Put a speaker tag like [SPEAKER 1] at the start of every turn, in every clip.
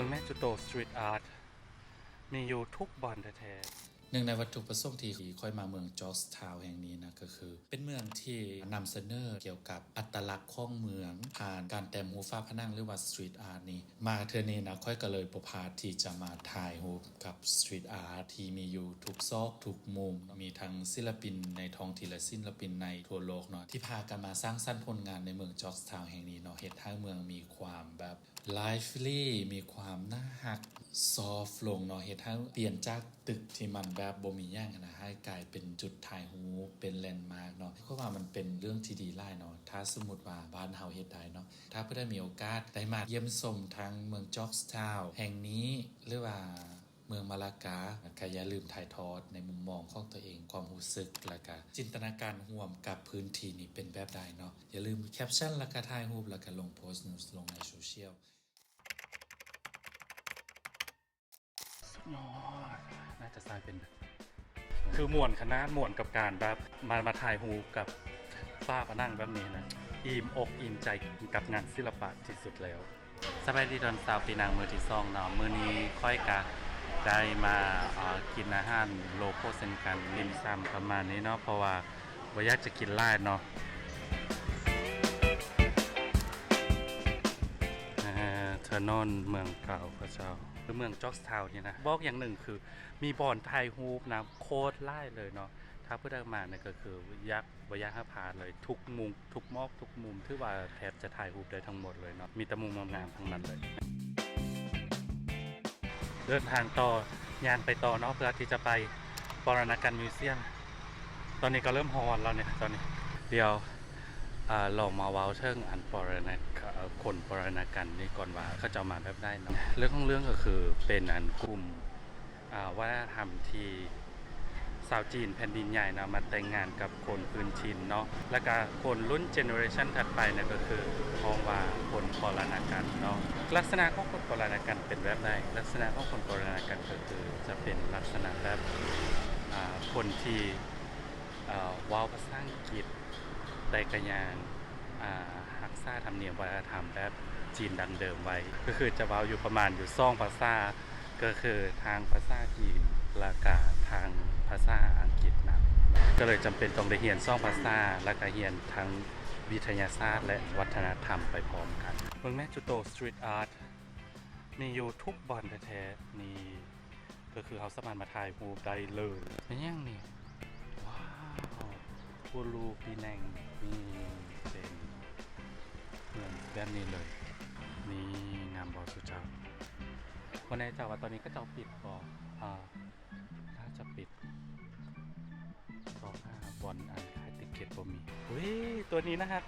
[SPEAKER 1] มืองแม่จุโตสตรีทอาร์ตมีอยู่ทุกบอนแท้
[SPEAKER 2] หนึ่งในวัตถุประสงค์ที่ค่อยมาเมืองจอร์จทาวน์แห่งนี้นะก็คือ เป็นเมืองที่นำเสนอเกี่ยวกับอัตลักษณ์ของเมือง ผ่านการแต่งหูฟ้าผนังหรือว่าสตรีทอาร์ตนี่มาเทือนี้นะค่อยก็เลยประพาที่จะมาถ่ายรูปกับสตรีทอาร์ตที่มีอยู่ทุกซอกทุกมุม มีทั้งศิลปินในท้องถิ่นและศิลปินในทั่วโลกเนาะที่พากันมาสร้างสรรค์ผลงานในเมืองจอร์จทาวน์แห่งนี้เนาะเห็นทั้งเมืองมีความแบบไลฟ์ลี่มีความน่าหัก ซอฟลงเนาะเฮ็ดให้เปลี่ยนจากตึกที่มันแบบบ่มีย่างนะให้กลายเป็นจุดถ่ายรูปเป็นแลนด์มาร์กเนาะเพราะว่ามันเป็นเรื่องที่ดีหลายเนาะถ้าสมมุติว่าบ้านเฮาเฮ็ดได้เนาะถ้าเพื่อได้มีโอกาสได้มาเยี่ยมชมทั้งเมืองจอกสทาวแห่งนี้หรือว่า เมืองมาลากาก็อย่าลืมถ่ายทอดในมุมมองของตัวเองความรู้สึกแล้วก็จินตนาการร่วมกับพื้นที่นี้เป็นแบบใดเนาะอย่าลืมแคปชั่นแล้วก็ถ่ายรูปแล้วก็ลงโพสต์ลงในโซเชียล
[SPEAKER 1] ยอดน่าจะทรายเป็น คือหมวนคณะหมวนกับการแบบมามาถ่ายรูปกับฝ้าผนังแบบนี้นะอิ่มอกอิ่มใจกับงานศิลปะที่สุดแล้วสบายดีตอนสาวปีนางมือที่ซองเนาะมือนี้ค่อยกะ ได้มากินอาหารโลโก้เซนกันริมซ้ำประมาณนี้เนาะเพราะว่าบ่อยากจะกินหลายเนาะเทอร์นอนเมืองเก่าพระเจ้าหรือเมืองจ็อกส์ทาวน์เนี่ยนะบอกอย่างหนึ่งคือมีบอนไทยฮูปนะโคตรไล่เลยเนาะถ้าเพื่อได้มาเนี่ยก็คือยักษ์บยักษ์ห้าพาเลยทุกมุมทุกมอกทุกมุมที่ว่าแทบจะถ่ายรูปได้ทั้งหมดเลยเนาะมีแต่มุมงามๆทั้งนั้นเลย เดินทางต่อยานไปต่อเนาะเพื่อที่จะไปปรณกันมิวเซียม ตอนนี้ก็เริ่มฮอนแล้วเนี่ยตอนนี้ เดี๋ยวเราลองมาว้าเชิงอันปรณาคนปรณกันนี่ก่อนว่าเขาจะมาแบบได้เนาะเรื่องของเรื่องก็คือเป็นอันกลุ่มอ่าวัฒนธรรมที่ สาวจีนแผ่นดินใหญ่นะมาแต่งงานกับคนพื้นถิ่นเนาะแล้วก็คนรุ่นเจเนอเรชันถัดไปเนี่ยก็คือมองว่าคนปรณกันเนาะลักษณะของคนปรณกันเป็นแบบใดลักษณะของคนปรณกันก็คือจะเป็นลักษณะแบบคนที่อ่าว้าภาษาอังกฤษแต่กระยานอ่าฮักษาธรรมเนียมวัฒนธรรมแบบจีนดังเดิมไว้ ก็คือจะว้าอยู่ประมาณอยู่ซ่องภาษาก็คือทางภาษาจีน และกาทางภาษาอังกฤษนะก็เลยจำเป็นต้องได้เรียนซ่องภาษาและก็เรียนทั้งวิทยาศาสตร์และวัฒนธรรมไปพร้อมกันเมืองแม่จุโตสตรีทอาร์ตมีอยู่ทุกบอนแท้ๆนี่ก็คือเขาสามารถมาถ่ายรูปได้เลยเป็นยังนี่ว้าวปูรูปีแนงนี่เป็นเหมือนแบบนี้เลย นี่งามบอสุเจ้าวันนี้เจ้าว่าตอนนี้ก็เจ้าปิดบออ่า จะปิดก็ห้าบอลอันขายติเกตบ่มีเฮ้ยตัวนี้นะครับ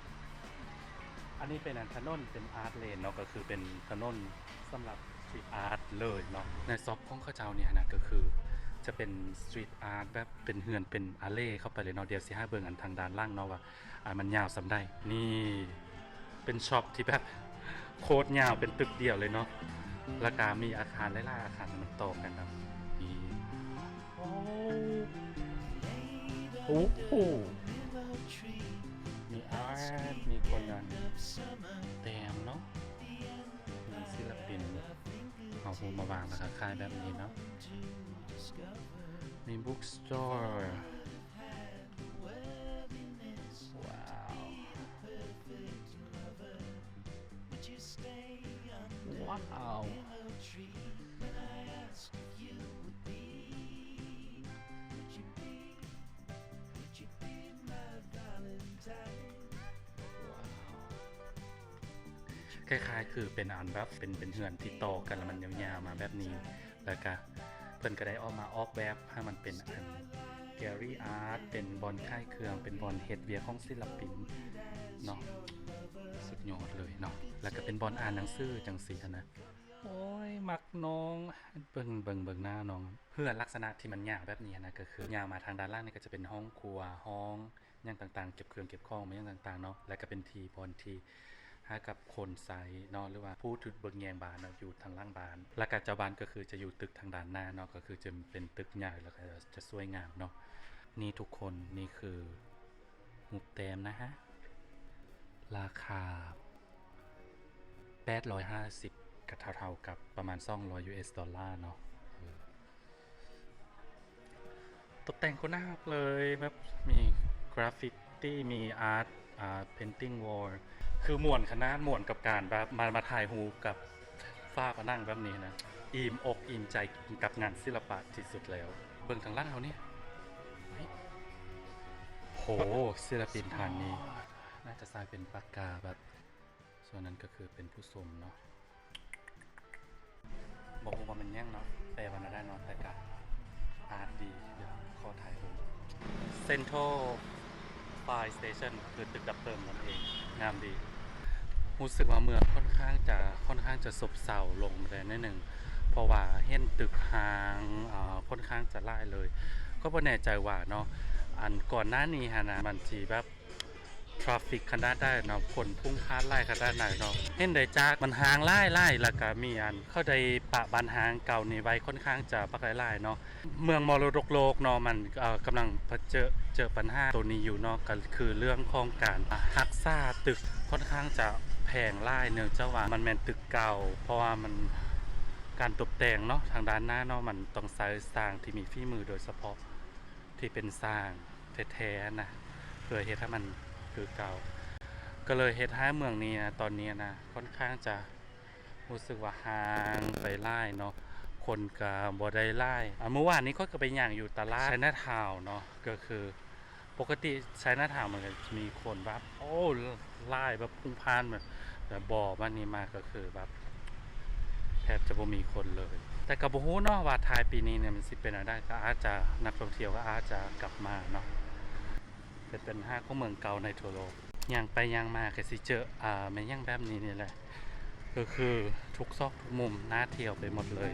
[SPEAKER 1] อันนี้เป็นอันถนนเป็นอาร์ตเลนเนาะก็คือเป็นถนนสำหรับสตรีทอาร์ตเลยเนาะในซอฟของข้าเจ้าเนี่ยนะก็คือจะเป็นสตรีทอาร์ตแบบเป็นเฮือนเป็นอาเล่เข้าไปเลยเนาะเดี๋ยวสิห้าเบิ่งอันทางด้านล่างเนาะว่าอ่ามันยาวสำได้ นี่เป็นช็อปที่แบบโคตรยาวเป็นตึกเดียวเลยเนาะแล้วก็มีอาคารหลายๆอาคารมันต่อกันครับ โอ้โหมีอาร์ตมีคนงานเต็มเนาะมีศิลปินเอาหูมาวางแล้วก็คล้ายแบบนี้เนาะมีบุ๊กสโตร์ว้าวว้าว คล้ายๆ คือเป็นอันแบบเป็นเป็นเหือนที่ต่อกันแล้วมันยาวๆมาแบบนี้ แล้วก็เพิ่นก็ได้ออกมาออกแบบให้มันเป็นอันแกลลี่อาร์ตเป็นบอลค่ายเครื่องเป็นบอลเฮดเวียของศิลปินเนาะสุดยอดเลยเนาะแล้วก็เป็นบอลอ่านหนังสือจังสีนนะโอ้ยมักน้องเบิ่งเบิ่งเบิ่งหน้าน้องเพื่อลักษณะที่มันยาวแบบนี้นะก็คือยาวมาทางด้านล่างนี่ก็จะเป็นห้องครัวห้องอย่างต่างๆ เก็บเครื่องเก็บของมาอย่างต่างๆเนาะแล้วก็เป็นทีบอลที ห้กับคนใส่เนาะหรือว่าผู้ทุดเบิงแยงบานเนาะอยู่ทางล่างบานแล้วก็เจ้าบานก็คือจะอยู่ตึกทางด้านหน้าเนาะก็คือจะเป็นตึกใหญ่แล้วก็จะสวยงามเนาะนี่ทุกคนนี่คือหุบแต้มนะฮะราคา 850กับเท่าๆกับประมาณ 200 US ดอลลาร์เนาะตกแต่งก็น่ารักเลยแบบมีกราฟฟิตี้มีอาร์ตอ่าเพนติ้งวอล คือม่วนขนาดม่วนกับการแบบมามาถ่ายรูกับฝ้าผนั่งแบบนี้นะอิ่มอกอิ่มใจกับงานศิลปะที่สุดแล้ว เบิ่งทางล่างเขาเนี่ยโหศิลปินทานนี้ น่าจะทรายเป็นปากกาแบบ ส่วนนั้นก็คือเป็นผู้สมเนาะบอกว่ามันแย่งเนาะแปลว่าน่าได้เนาะแต่กะอาร์ตดีเดี๋ยวขอถ่ายรูปเซ็นทรัลไฟสเตชันคือตึกดับเพลิงนั่นเอง งามดี รู้สึกว่าเมืองค่อนข้างจะค่อนข้างจะซบเซาลงเลยนิดหนึ่งเพราะว่าเห็นตึกหางค่อนข้างจะไล่เลย ก็บ่แน่ใจว่าเนาะอันก่อนหน้านี้ฮะนะมันสีแบบทราฟิกขนาดได้เนาะคนพุ่งพลาดไล่ขนาดไหนเนาะเห็นได้จากมันหางไล่ไล่ล้วก็มีอัน เข้าได้ปะบันหางเก่านี่ไว้ค่อนข้างจะปักไล่ไล่เนาะเมืองมรดกโลกเนาะมันกำลังเผจอเจอปัญหาตัวนี้อยู่เนาะก็คือเรื่องของการฮักษาตึกค่อนข้างจะ พงไล่เนื่องจากว่ามันแม่นตึกเก่า เพราะว่ามันการตกแต่งเนาะทางด้านหน้าเนาะมันต้องใช้สร้างที่มีฝีมือโดยเฉพาะที่เป็นสร้างแท้ๆนะเพื่อเฮ็ดให้มันคือเก่า ก็เลยเฮ็ดให้เมืองนี้นะตอนนี้นะค่อนข้างจะรู้สึกว่าห่างไปไล่เนาะคนก็บ่ได้ไล่เมื่อวานนี้ก็ก็ไปย่างอยู่ตลาดไชน่าทาวเนาะก็คือปกติไชน่าทาวมันก็จะมีคนแบบโอ้ ไล่แบบพุ่งพานแบบแต่บ่อบ้านนี้มาก็คือแบบแทบจะบ่มีคนเลย แต่กับฮู้เนาะว่าทายปีนี้เนี่ยมันสิเป็นอะไรได้ก็อาจจะนักท่องเที่ยวก็อาจจะกลับมาเนาะเป็นเป็นห้างของเมืองเก่าในทั่วโลกย่างไปย่างมาก็สิเจออ่าแม่นย่างแบบนี้นี่แหละ ก็คือทุกซอกทุกมุมน่าเที่ยวไปหมดเลย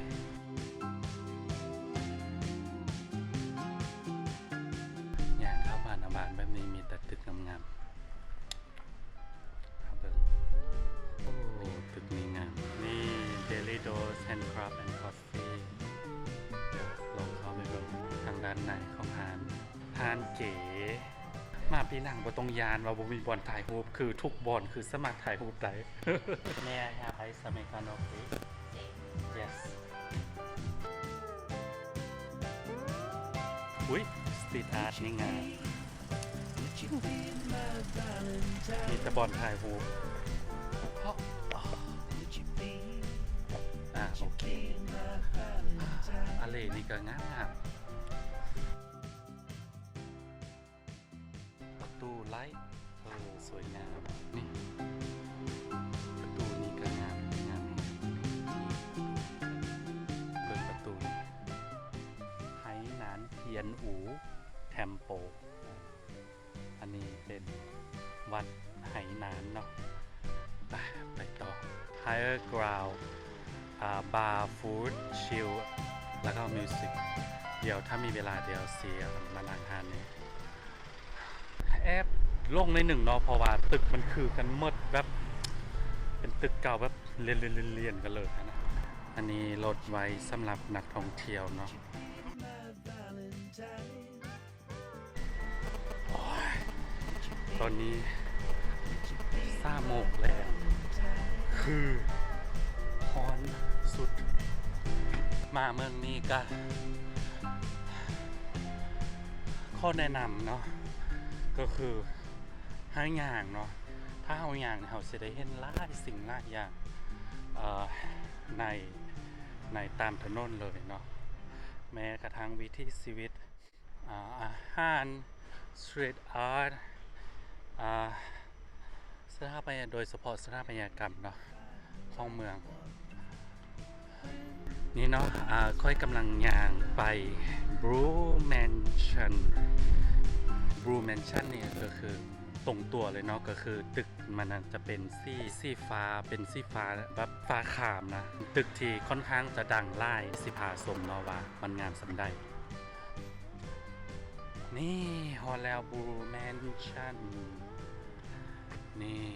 [SPEAKER 1] อย่างเข้าบ้านอาบานแบบนี้มีแต่ตึกงามๆ มาปีหนังบ่ตรงยานว่าบ่มีบอลถ่ายรูปคือทุกบอลคือสมัครถ่ายรูปได้ May I have ice americano please Yes อุ้ยสตรีทอาร์ตนี่งามมีแต่บอลถ่ายรูปอ่าโอเคอะไรนี่ก็งาม ลท์เออสวยงาม นี่ประตูนี้ก็งามงามเปิดประตูไหหนานเทียนอูแทมโป อันนี้เป็นวัดไหหนานเนาะไปต่อ Higher Ground บาร์ฟู้ดชิลแล้วก็มิวสิกเดี๋ยวถ้ามีเวลาเดี๋ยวเสียมาลางทานนี้แอบลงในหนึ่งเนาะเพราะว่าตึกมันคือกันหมดแบบเป็นตึกเก่าแบบเรียนเรียนเรียนกันเลยนะอันนี้รถไว้สำหรับนักท่องเที่ยวเนาะอตอนนี้ซาโมกแล้วคือฮอนสุด มาเมืองนี้ก็ข้อแนะนำเนาะก็คือาอย่างเนาะถ้าเอาอย่างเนี่ยเราจะได้เห็นหลายสิ่งหลายอย่างในในตามถนนเลยเนาะแม้กระทั่งวิถีชีวิตอาอาหารสตรีทอาร์ตสถาปัตยโดยเฉพาะสถาปัตยกรรมเนาะของเมือง นี่เนาะอ่าค่อยกำลังย่างไป Blue Mansion Blue Mansion นี่ก็คือ ตรงตัวเลยเนาะก็คือตึกมันจะเป็นสี่สี่ฟ้าเป็นสี่ฟ้าแบบฟ้าขามนะ ตึกที่ค่อนข้างจะดังไล่สิพาสมเนาะว่ามันงามสำได้นี่ฮอลแล้ว Blue Mansion นี่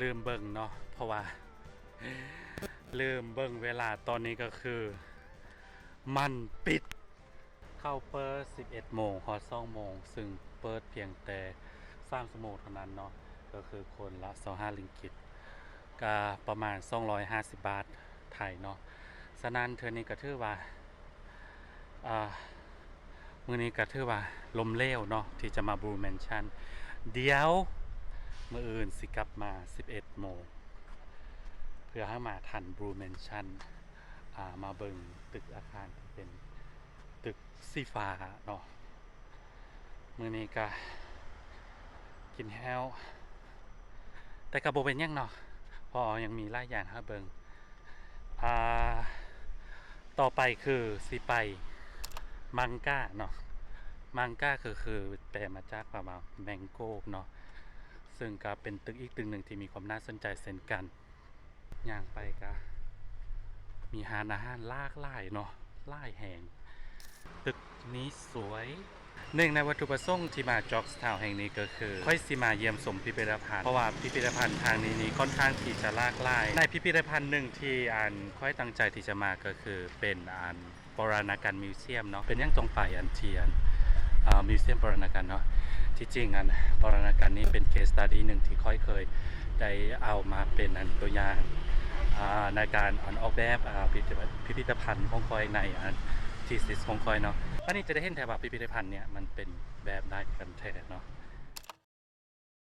[SPEAKER 1] ลืมเบิ่งเนาะเพราะว่าลืมเบิ่งเวลาตอนนี้ก็คือ มันปิด เข้าเปิด 11 โมงฮอด2โมง ซึ่งเปิดเพียงแต่3ชั่วโมงเท่านั้นเนาะ ก็คือคนละ 25 ลิงกิตก็ประมาณ 250 บาทไทยเนาะฉะนั้นเทอนี้ก็ถือว่าอ่ามือนี้ก็ถือว่าลมเลวเนาะที่จะมาบรูแมนชั่น เดี๋ยวมืออื่นสิกลับมา 11 โมง เพื่อให้มาทันบรูแมนชั่นมาเบิงตึกอาคารที่ ตึกสีฟ้าเนาะมือนี้ก็กินแฮวแต่กระโบเป็นยังเนาะเพอยังมีหลายอย่างให้เบิงอ่าต่อไปคือสิไปมังก้าเนาะมังก้าคือคือแปลมาจากประมาณแมงโก้เนาะซึ่งก็เป็นตึกอีกตึกหนึ่งที่มีความน่าสนใจเช่นกันย่างไปก็มีหานอาหารลากหลายเนาะหลายแหง ตึกนี้สวยหนึ่งในวัตถุประสงค์ที่มาจ็อกส์ทาวแห่งนี้ก็คือค่อยสิมาเยี่ยมชมพิพิธภัณฑ์เพราะว่าพิพิธภัณฑ์ทางนี้นี้ค่อนข้างที่จะลากหลายในพิพิธภัณฑ์หนึ่งที่อันค่อยตั้งใจที่จะมาก็คือเป็นอันโบราณการมิวเซียมเนาะเป็นยังตรงไปอันเทียนมิวเซียมโบราณการเนาะที่จริงอันโบราณการนี้เป็นเคสตัดดี้หนึ่งที่ค่อยเคยได้เอามาเป็นอันตัวอย่างในการอ่านออกแบบพิพิธภัณฑ์พิพิธภัณฑ์ของคอยในอัน ทีสิสของคอยเนาะวันนี้จะได้เห็นแถวว่าพิพิธภัณฑ์เนี่ยมันเป็นแบบได้กันแท้เนาะ